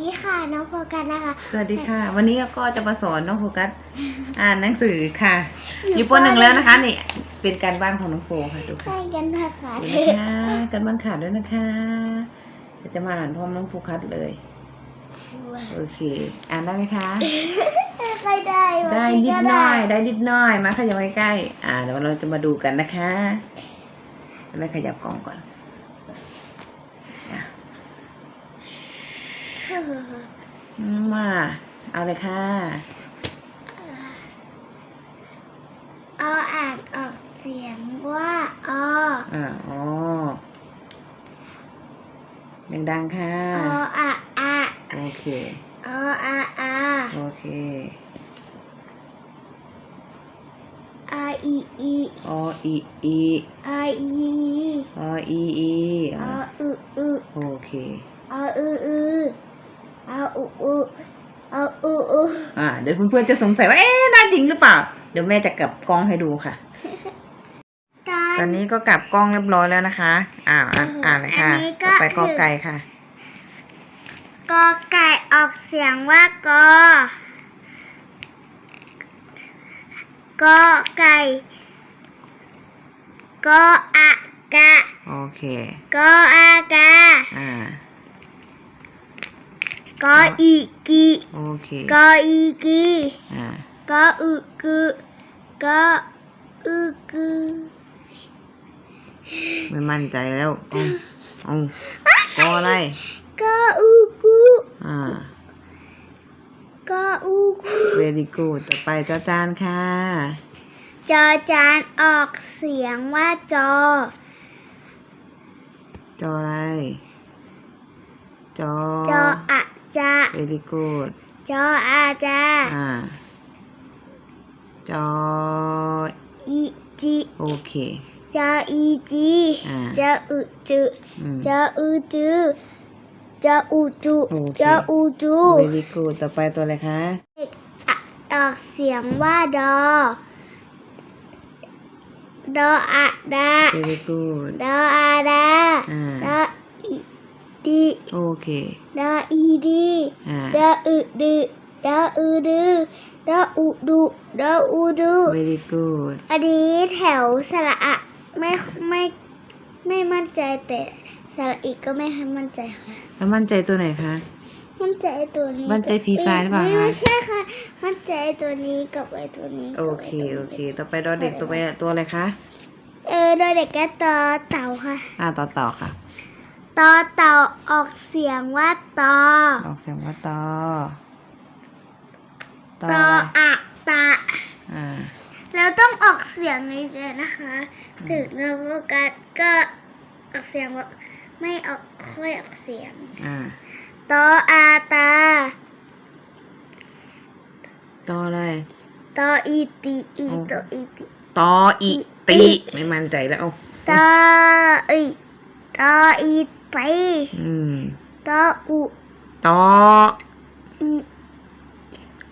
นี่ค่ะน้องโฟกัสนะคะ สวัสดีค่ะ วันนี้ก็จะมาสอนน้องโฟกัสอ่านหนังสือค่ะ อยู่ปหนึ่งแล้วนะคะนี่เป็นการบ้านของน้องโฟค่ะดูค่ะให้กันนะคะดูนะคะการบ้านขาดด้วยนะคะเดี๋ยวจะมาอ่านพร้อมน้องโฟกัสเลยโอเค อ่านได้ไหมคะไม่ได้วันได้นี้นิดก็หน่อย ได้นิดหน่อยมาขยับใกล้ๆอ่าเดี๋ยวเราจะมาดูกันนะคะแล้วขยับกล้องก่อนอะ มาเอาเลยค่ะ เอาอ่านออกเสียงว่าออ่าอ๋อดังๆค่ะออะอะโอเคออะอาโอเคอาอีอีออีอีอาอีออีอีออ่าอึอึโอเคอาอือ อืออาอุอุอาอืออืออ่าเดี๋ยวเพื่อนๆจะสงสัยว่าเอ๊ะน่าจริงหรือเปล่า เดี๋ยวแม่จะกลับกล้องให้ดูค่ะตาตอนนี้ก็กลับกล้องเรียบร้อยแล้วนะคะอ่าอ่านอ่านเลยค่ะอันนี้ก็ต่อไปกอคือไก่ค่ะ กอไก่ออกเสียงว่ากอกอไก่กออะกะโอเคกออากาอ่า กออีกีโอเคกออีกีอ่ากออึกึกออึกึไม่มั่นใจแล้วเอาเอากออะไรกออึกุอ่ากออึกุ very good ต่อไปจ้าจานค่ะจอจานออกเสียงว่าจอ จออะไร จอ จออะ จะ very good จออาจาอ่าจออีจีโอเคจออีจีอ่าจออึจือืมจออืจืจออูจูโอเคจออูจู very good ต่อไปตัวอะไรคะอะออกเสียงว่าดอ ดออะดา very good ดออาดาอ่าดออี ดีโอเคดออีดีอ่าดออึดืดออือดือดออุดุดออูดู very good อันนี้แถวสระอะไม่ไม่ไม่มั่นใจแต่สระอีกก็ไม่ให้มั่นใจค่ะ แล้วมั่นใจตัวไหนคะ มั่นใจตัวนี้มั่นใจฟรีไฟล์หรือเปล่าไม่คะ ไม่ใช่ค่ะ มั่นใจตัวนี้กับไอ้ตัวนี้โอเคโอเค ต่อไปดอเด็กตัวไปตัวอะไรคะ เออโดยเด็กแกต่อเต่าค่ะ อ่าต่อต่อค่ะ ต่อเต่าออกเสียงว่าตอออกเสียงว่าต่อต่อตออะไรอะตะอ่าเราต้องออกเสียงนี้เลยนะคะถึงเราโฟกัสก็ออกเสียงว่าไม่ออกค่อยออกเสียงอ่าตออาตาต่ออะไรตออีตีอีอ๋อตออีตีต่ออีอีตีอีไม่มั่นใจแล้วเอาตออีต ออีตีอืมตออุต่ออี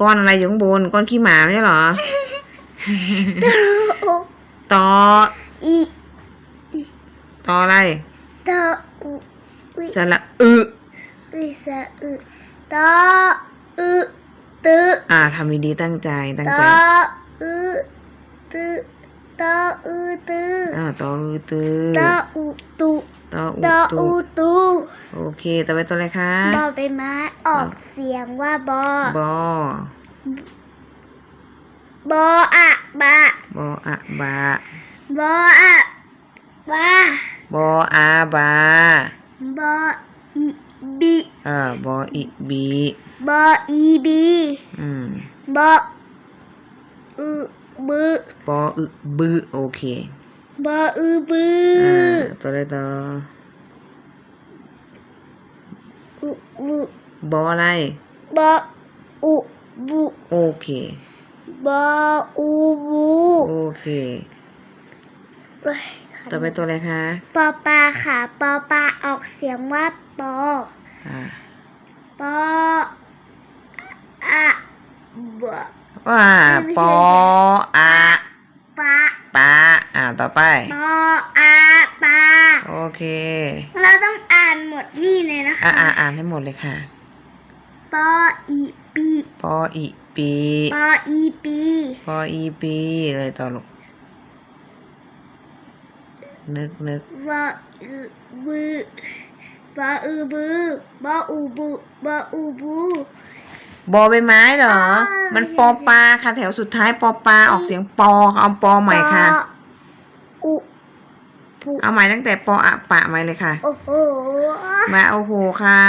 ก้อนอะไรอยู่ข้างบนก้อนขี้หมาไม่ใช่เหรอโอต่ออีต่ออะไรตออุอุสระอึอุสะอึตออึตึอ่าทำดีๆตั้งใจตั้งตใจออึตึ ตออึตึอ่าต่ออือตือตออุตุต่ออุตอตุอุตุ โอเคต่อไปตัวอะไรคะ บอใบไม้ออกเสียงว่าบอ บอ บออะบะ บออะบาบออะบาบออาบาบออีบีเอ่อบออิบีบออีบี อืม บออือ บือบออึบือโอเคบออือบือ่าอตัวอะไรต่ออุบุบออะไรบออุบุโอเคบออูบูโอเคเอ้ยต่อไปตัวอะไรคะปอปลาค่ะปอปลาออกเสียงว่าปออ่า ปออะบอ ว่าปออาปลาปาอ่าต่อไปปออาปลาโอเค เราต้องอ่านหมดนี่เลยนะคะอ่าอ่าอ่านให้หมดเลยค่ะปออีปีปออีปีปออีปีปออีปีเลยต่อลูกนึกนึกวออือบือบออือบือบออูบูบออูบู บอใบไม้เหรอใช่มันปอปลาค่ะ แถวสุดท้ายปอปลาออกเสียงปอเอาปอใหม่ค่ะปออุปูเอาใหม่ตั้งแต่ปออะปะใหม่เลยค่ะ โอ้โห มาโอ้โหค่ะ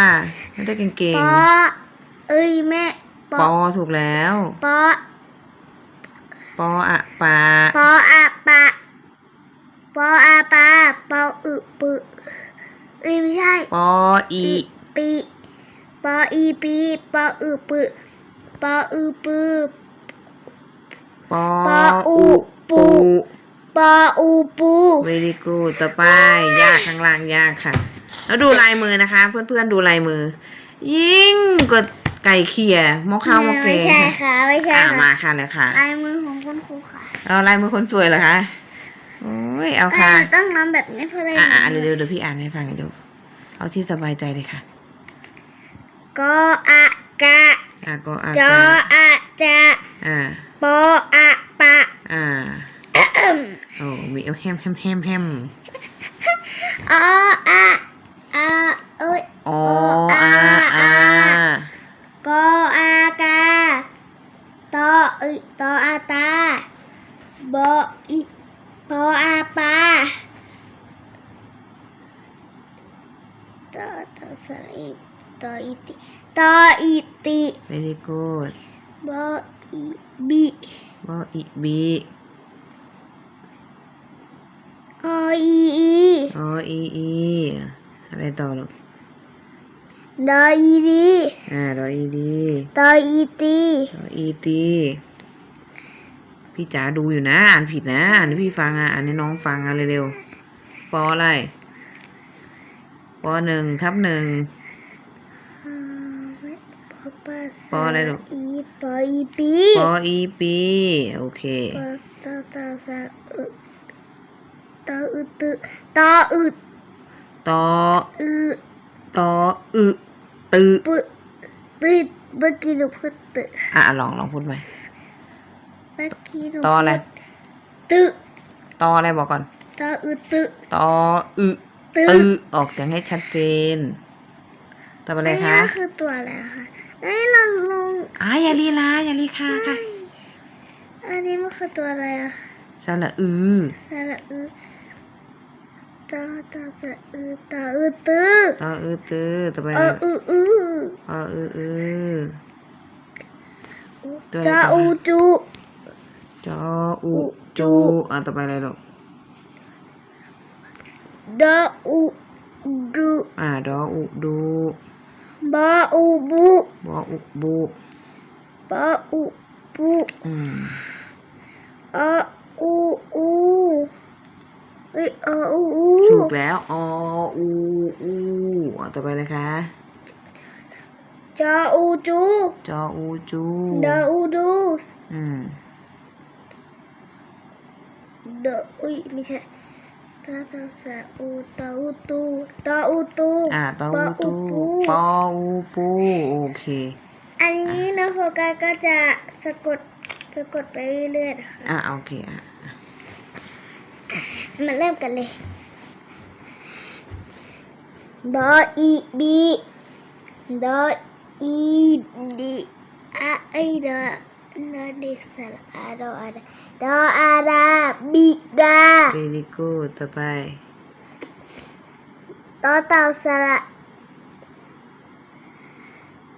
ไม่ได้เก่ปงอเอ้ยแม่ๆปอถูกแล้ว ปอ ปออะปะปออาปะปออาปาปออึปึเอ้ยไม่ใช่ ปออี ปีปออีปีปออึปึปออึปึปอปออุอุปูปูปออูปูเวลีกูต่อไปยากข้างล่างยากค่ะ แล้วดูลายมือนะคะ เพื่อนๆดูลายมือ ยิ่งกว่าไก่เขี่ยหมอข้าวหมอเกไม่งใช่ค่ะไม่ใช่อ่าค่ะมาค่ะเลยค่ะลายมือของคุณครูค่ะเอาลายมือคนสวยเหรอคะโอ้ยเอาค่ะอ่าต้องน้ำแบบนี้เพื่ออะไรอ่าอ่าเร็วๆเดี๋ยวพี่อ่านให้ฟังเดี๋ยวเอาที่สบายใจเลยค่ะ ก็อะกะอ่าก็อ่าจออะจะอ่าปออะปะอ่าอืมโอ้มีเอาแฮมแฮมแฮม แฮมออะอะเอ้ยออาอากออากาตอเอ้ยตออาตาบออีปออาปาตอตอสระอีตออีติตออีติเวลีกูดบออีบิบออีบีออีอีออีอีอะไรต่อลูกดออีดีอ่าดออีดีตออีตีดออีตีพี่จ๋าดูอยู่นะอ่านผิดนะอ่านให้พี่ฟังอะอ่านให้น้องฟังอะเร็วๆปออะไรปอหนึ่งทับหนึ่ง ปออะไรลูกอีปออีปีปออีปีโอเคปอตอตอสะอึตออึตึตออึตออึตออึตือปึตึเมื่อกี้หนูพูดตึอะลองลองพูดใหม่เมื่อกี้หนูตออะไรตึตออะไรบอกก่อนตออึตึตออึตึตือออกเสียงให้ชัดเจนต่อไปอันเลยนี้คะมันคือตัวอะไรอะคะ เอ้ยเราลงอ่าอย่าลีลาอย่าลีค่ะค่ะ อันนี้มันคือตัวอะไรอะสระอือสระอึตอตอสะอึตออึตึตออือตือต่อไปเอออืออือตออืออือตัวอะไรจาต่ออูคะจูจออุจูอะต่อไปอะไรลูกดาอูดูอ่าดออุดู บาอูบูบออุบุบาอูบูอืมอาอูอูเอ้ยอาอูอูถูกแล้วออูอูอะต่อไปเลยค่ะจาอูจูจออูจูดาอูดูอืมเดออุ้ยไม่ใช่ ตาตาสะอูตาอูตูตาอูตูอ่าตอปาอูอูตูปูปออูปูโอเค อันนี้นะโฟกัสก็จะสะกดสะกดไปเรื่อยๆนะคะอ่าโอเคอะมาเริ่มกันเลยดออีบีดออีดีอะไอดอ ดอเด็กสระอาดออาดาดออาดาบิดาเวลิกูต่อไปตอเต่าสระ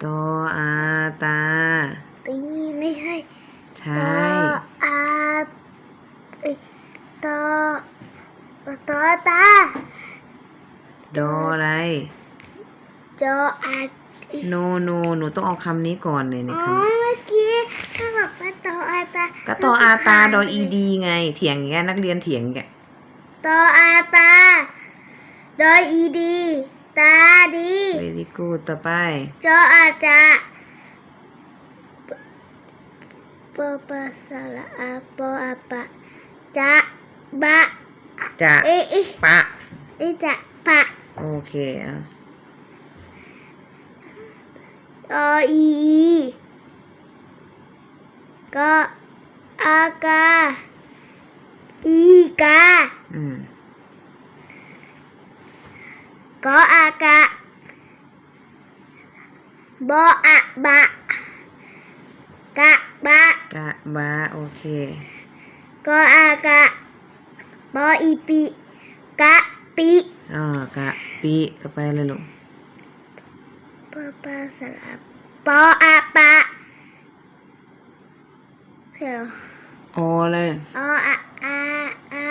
ตออาตาตีไม่ใช่ใชต่อาเอ้ยตอตอตาดออะไร จออาโนโนหนูต้องเอาคำนี้ก่อนเลยในอ๋อคำ เมื่อกี้ถ้าบอกว่า ตออาตาก็ตออาตาดออีดีไง เถียงอย่างเงี้ยนักเรียนเถียงอย่างเงี้ยตออาตาดออีดี ตาดีเวลิกูต่อไปจออาจาปอปะสระอาปออาปะจะบะจะเอะเอะปะเอะจะปะโอเคอะดออี กออากา อีกาอืมกออากะบออะบะกะบะกะบาโอเคกออากะบออีปีกะปิอ่ากะปีต่อไปเลยลูกปอปลาสลับปออาปะ เดี๋ยวออเลยออะอาอา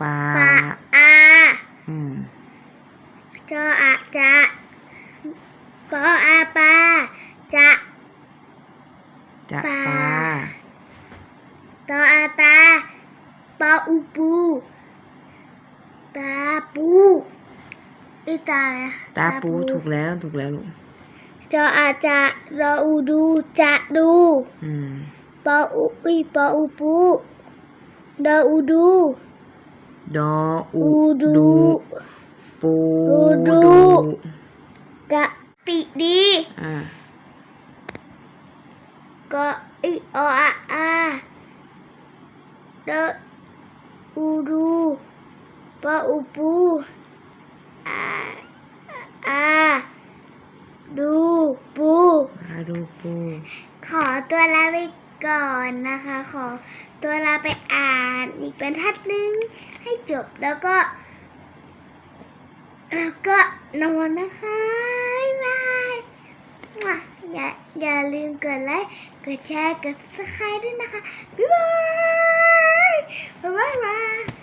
ปลาปะอาอืมจออะจะปออาปาจะจะปลาปลาตออาตาปออูปูตาปูอีตาอะไรอะตาปูถูกแล้วถูกแล้วลูก จออาจะรออูดูจะดูอืมปออูอีปออูปูดออูดูดออุอูดูดูปูอูดูดูกะปิดีอ่าก็อีออาอาดออูดูปออูปูอาอา ดูปูปลาดูปู ขอตัวลาไปก่อนนะคะ ขอตัวลาไปอ่านอีกบรรทัดหนึงให้จบแล้วก็ แล้วก็นอนนะคะบ๊ายบายมั่วอย่าอย่าลืมกดไลค์กดแชร์กดซับสไครต์ด้วยนะคะบ๊ายบายบ๊ายบาย